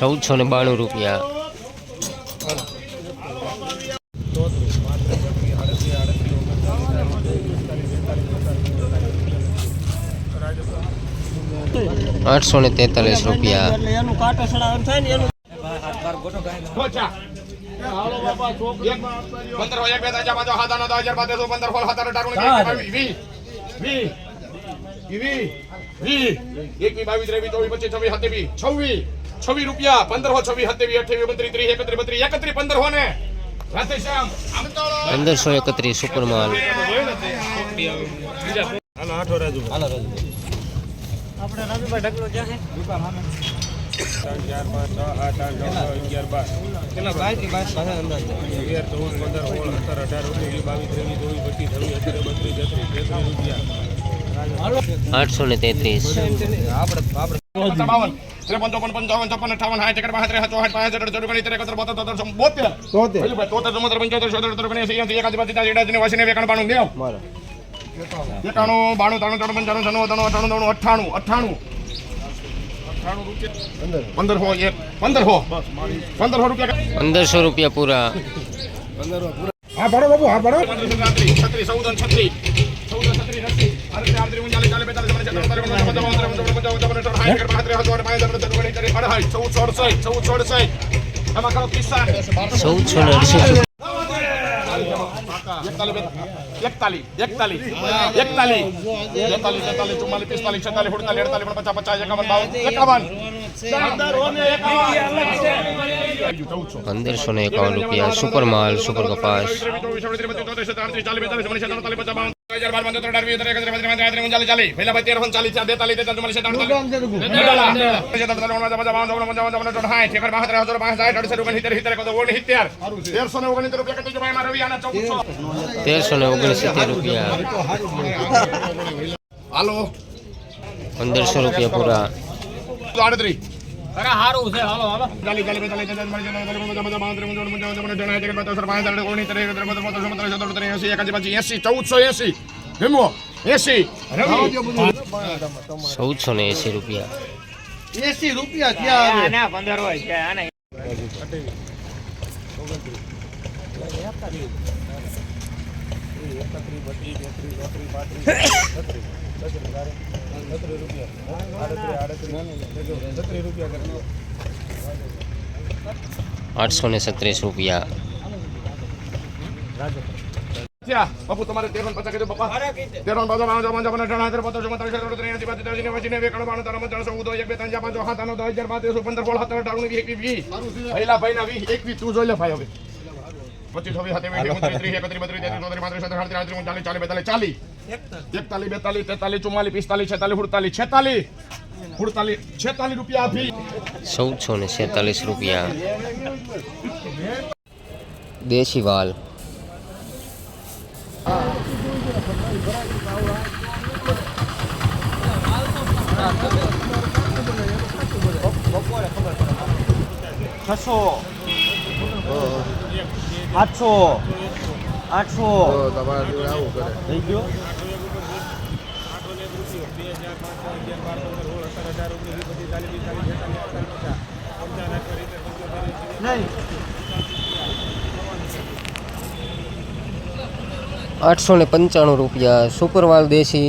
ચૌદસો. ને બાણું રૂપિયા લેલા ચૌદસો ને બાણું રૂપિયા. ખાટું બનાવી લો. એમાં અવાજ. હાલમાં હેઠળ બાંધવી. ચૌદસો ને બાણું રૂપિયા આઠસો ને તેતાલીસ રૂપિયા એટલે એનું કાંટો રાજુ એનું પહોંચ્યા. એક, પંદર હોય, એક, બે, ત્રણ, ચાર, પાંચ, છ, સાત, આઠ, નવ, દસ, અગિયાર, બાર, તેર, ચૌદ, પંદર, સોળ, સત્તર, અઢાર, ઓગણીસ, વીસ, બાવીસ, વીસ, વીસ, વીસ, વીસ, એકવીસ, બાવીસ, ત્રેવીસ, ચોવીસ, પચીસ, છવ્વીસ, સત્યાવીસ, છવ્વીસ, છવ્વીસ રૂપિયા પંદર હો છવ્વીસ સત્યાવીસ અઠ્યાવીસ ઓગણત્રીસ ત્રીસ એકત્રીસ બત્રીસ એકત્રીસ પંદર હો ને રાધેશ્યામ આમ તો પંદરસો એકત્રીસ સુપરમાલ આપણે રાજુભાઈ ઢગલો જ્યાં આઠસો ને તેત્રીસ બાવન ત્રેપન ચોપન પંચાવન છપ્પન અઠાવન સાઠ એકડ બાસઠ ત્રેસઠ ચોસઠ પાંસઠ અડસઠ ઓગણીસ ત્રેસઠ એકસઠ બોતેર તોતેર ચુમ્મોતેર બોતેર તોતેર ચુમ્મોતેર પંચોતેર છોતેર અઠ્યોતેર ઓગણએંસી એંસી એકાસી બાસી ત્યાસી અઠ્યાસી નેવું એકાણું બાણું નેવું એકાણું બાણું ત્રાણું ત્રણ પંચાણું છન્નું ત્રણ અઠાણું ત્રણ અઠ્ઠાણું અઠ્ઠાણું પંદર એક પંદર હો પંદર હો રૂપિયા પંદરસો રૂપિયા પૂરા હા ભરો બાબુ હા ભરો છત્રીસ ચૌદ છત્રીસ ચૌદ ચૌદસો ને અડસઠ એકતાલીસ એકતાલીસ એકતાલીસ એકતાલીસ તેતાલીસ ચુમ્માલીસ પિસ્તાલીસ છેતાલીસ સુડતાલીસ અડતાલીસ પચાસ પચાસ એકાવન બાવન એકાવન પંદરસો ને એકાવન રૂપિયા સુપરમાલ સુપર કપાસ તેરસો ને ઓગણસિત્તેર રૂપિયા હાલો પંદરસો રૂપિયા પૂરા આડત્રીસ સારું છે હાલો હાલો ત્રેપન ચોપન પંચાવન છપ્પન અઠ્ઠાવન એકાવન બાવન ત્રેપન પાંચ એકાસી બાસી એંસી ચૌદસો એંસી ભીમો એંસી ચૌદસો ને એંસી રૂપિયા એસી રૂપિયા ક્યાં આવે આઠસો ને સત્રીસ રૂપિયા થયા બાપુ તમારે તેરન પચાસ કીધું બાપા તેરન બાજુ બાવન ચોપન છપ્પન અઠ્ઠાવન આઠ પચાસ ચોપન ત્રીસ ત્રીસ એંસી બાસી ત્યાસી નેવું એંસી નેવું એકાણું બાણું ત્રણ પંચાણું ચૌદ એક બે ત્રણ ચાર પાંચ છ સાત આઠ નવ દસ અગિયાર બાર તેરસો પંદર સોળ સત્તર અઢાર ઓગણીસ એકવીસ વીસ પહેલા ભાઈના વીસ એકવીસ તું જોઈ લે ભાઈ હવે પચીસ છવ્વીસ સત્યાવીસ ઓગણત્રીસ ત્રીસ એકત્રીસ બત્રીસ તેત્રીસ ચોત્રીસ પાંત્રીસ સત્તર અડત્રીસ આડત્રીસ ઓગણચાલીસ ચાલીસ બેતાલીસ ચાલીસ એકતાલીસ બેતાલીસ તેતાલીસ ચુમ્માલીસ પિસ્તાલીસ છેતાલીસ સુડતાલીસ છેતાલીસ સુડતાલીસ છેતાલીસ રૂપિયા આપી ચૌદસો ને છેતાલીસ રૂપિયા દેશી વાલ છસો આઠસો. આઠસો થઈ ગયો. આઠસો ને પંચાણું રૂપિયા સુપરવાલ દેશી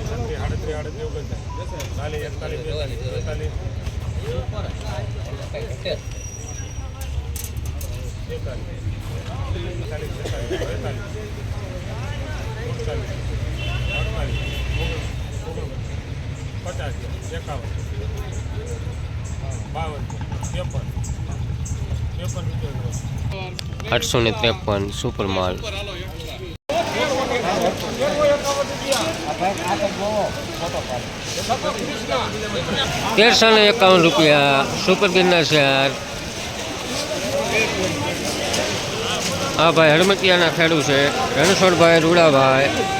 હાલો સુપરમાં જાવ હાલો આને ચાલો ગલો લો ગલો ગમે જ છે હવે હાલો હાલો સારું છે આઠસો ને ઓગણપચાસ આઠસો ને ત્રેપન, સુપર માલ. તેરસો ને એકાવન રૂપિયા. સુપર ગિરના શહેર હા ભાઈ હરમતિયાના ખેડૂત છે. રણછોડભાઈ રૂડાભાઈ.